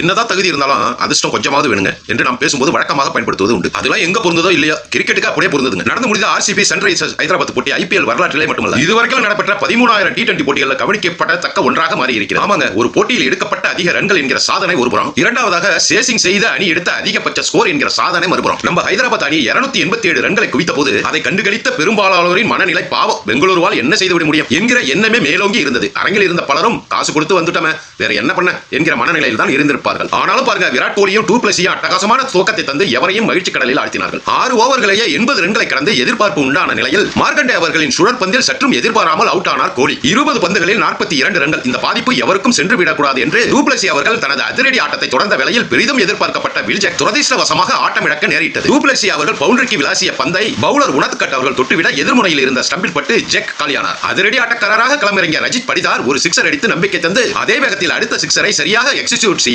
என்னதான் தகுதி இருந்தாலும் அதிர்ஷ்டம் கொஞ்சமாவது வேணுங்க என்று நாம் பேசும்போது வழக்கமாக பயன்படுத்துவது உண்டு. அதெல்லாம் எங்க பொருந்ததோ இல்லையா கிரிக்கெட்டுக்கு அப்படியே பொருந்ததுங்க. நடந்து முடிந்த ஆர்சிபி சன்ரைசர்ஸ் ஹைதராபாத் போட்டி ஐபிஎல் வரலாற்றிலே மட்டுமல்ல இதுவரைக்கும் நடைபெற்ற பதிமூணாயிரம் டி டுவெண்டி போட்டிகளில் கவனிக்கப்படத்தக்க ஒன்றாக மாறி இருக்கிறது ஆமாங்க ஒரு போட்டியில் எடுக்கப்பட்ட அதிக ரன்கள் என்கிற சாதனை ஒருபுறம் இரண்டாவதாக சேசிங் செய்த அணி எடுத்த அதிகபட்ச ஸ்கோர் என்கிற சாதனை மறுபுறம். நம்ம ஹைதராபாத் அணி இருநூத்தி எண்பத்தி ஏழு ரன்களை குவித்த போது அதை கண்டுகளித்த பெரும்பாலானோரின் மனநிலை பாவம். பெங்களூருவால் என்ன செய்துவிட முடியும் என்கிற எண்ணமே மேலோங்கி இருந்தது. அரங்கில் இருந்த பலரும் காசு கொடுத்து வந்துட்டோமே வேற என்ன பண்ண என்கிற மனநிலையில் தான் இருந்திருப்பார்கள் ஆனாலும் பாருங்க விராட் கோலியும் டூ பிளஸியும் அட்டகாசமான துவக்கத்தை தந்து எவரையும் மகிழ்ச்சி கடலில் ஆழ்த்தினார்கள். ஆறு ஓவர்களையே எண்பது ரன்களை கடந்து எதிர்பார்ப்பு உண்டான நிலையில் மார்க்கண்டே அவர்களின் சுழற்பந்தில் சற்றும் எதிர்பாராமல் அவுட் ஆனார் கோலி. இருபது பந்துகளில் நாற்பத்தி இரண்டு ரன்கள். இந்த பாதிப்பு எவருக்கும் சென்று விடக்கூடாது என்று டூப்ளசி அவர்கள் தனது அதிரடி ஆட்டத்தை தொடர்ந்த வேளையில் பெரிதும் எதிர்பார்க்கப்பட்ட வில்ஜெக் துரதிருஷ்டவசமாக ஆட்டம் இழக்க நேரிட்டது டூப்ளசி அவர்கள் பவுண்டரிக்கு விளாசிய பந்தை பவுலர் உணத்துக்கட் அவர்கள் தொட்டுவிட எதிர்முனையில் இருந்த ஸ்டம்பில் பட்டு ஜெக் காலியானார். அதிரடி ஆட்டக்காரராக களமிறங்கிய ரஜித் படிதார் ஒரு சிக்ஸர் அடித்து நம்பிக்கை தந்து அதே வேகத்தில் அடுத்த சிக்ஸரை சரியாக எக்ஸிக்யூட் செய்ய